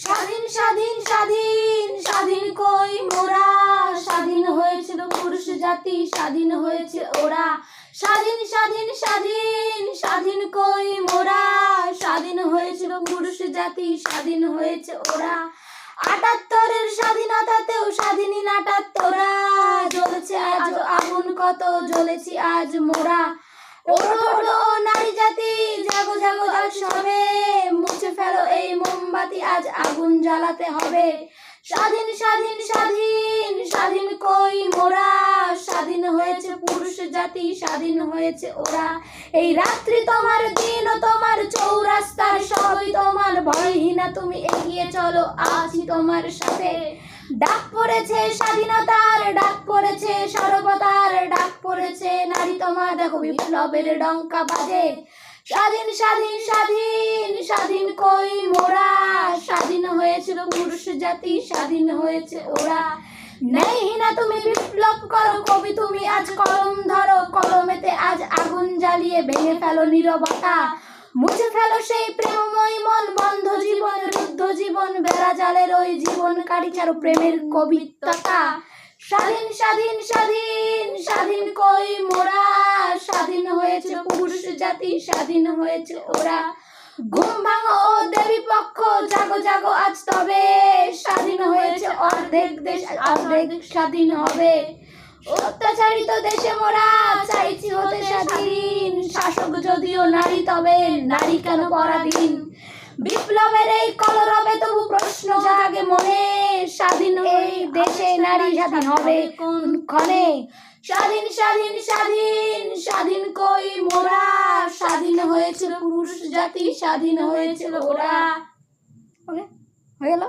স্বাধীন স্বাধীন স্বাধীন স্বাধীন কই মোরা? স্বাধীন হয়েছিল পুরুষ জাতি, স্বাধীন হয়েছে ওরা। স্বাধীন স্বাধীন স্বাধীন স্বাধীন কই মোরা? স্বাধীন হয়েছিল পুরুষ জাতি, স্বাধীন হয়েছে ওরা। আটাত্তরের স্বাধীনতাতেও স্বাধীনই নাটাত্তরা জ্বলেছে আজ, আগুন কত জ্বলেছি আজ মোরা। ওঠো নারী জাতি জাগো জাগো আজ সবে মুছে ফেলো এই মোমবাতি আজ আগুন জ্বালাতে হবে। স্বাধীন স্বাধীন স্বাধীন স্বাধীন কই মোরা? স্বাধীন হয়েছে পুরুষ জাতি, স্বাধীন হয়েছে ওরা। এই রাত্রি তোমার, দিন তোমার, চৌরাস্তার সবই তোমার। ভয়হীনা তুমি এগিয়ে চলো, আছি তোমার সাথে। ডাক পড়েছে স্বাধীনতার, ডাক পড়েছে সর্বতার, ডাক পড়েছে নারী তোমার। দেখো বিপ্লবের ডঙ্কা বাজে। স্বাধীন স্বাধীন স্বাধীন স্বাধীন কই মোরা। স্বাধীন হয়েছিল পুরুষ জাতি, স্বাধীন হয়েছে ওরা। তুমি বিপ্লব করো, কবি তুমি আজ কলম ধরো। কলমেতে আজ আগুন জ্বালিয়ে ভেঙে ফেলো নীরবতা। মুছে ফেলো সেই প্রেমময় মন, বন্ধ জীবন, রুদ্ধ জীবন, বেড়া জালের ওই জীবন কারি প্রেমের কবিতা স্বাধীন স্বাধীন স্বাধীন স্বাধীন কই মোরা। স্বাধীন হয়েছে পুরুষ জাতি, স্বাধীন হয়েছে ওরা। ঘুম ভাঙো ও দেবী পক্ষ, জাগো জাগো, আজ তবে। স্বাধীন হয়েছে অর্ধেক দেশ, অর্ধেক স্বাধীন হবে। অত্যাচারিত দেশে মোরা, চাইছি হতে স্বাধীন। শাসক যদিও নারী তবে, নারী কেন পরাধীন? বিপ্লবের এই কলরবে তবু প্রশ্ন জাগে মনে। স্বাধীন এই দেশে নারী স্বাধীন হবে কোন ক্ষণে? স্বাধীন স্বাধীন স্বাধীন স্বাধীন কই মোরা? স্বাধীন হয়েছিল পুরুষ জাতি স্বাধীন হয়েছিল ওরা। ওকে হয়ে গেল?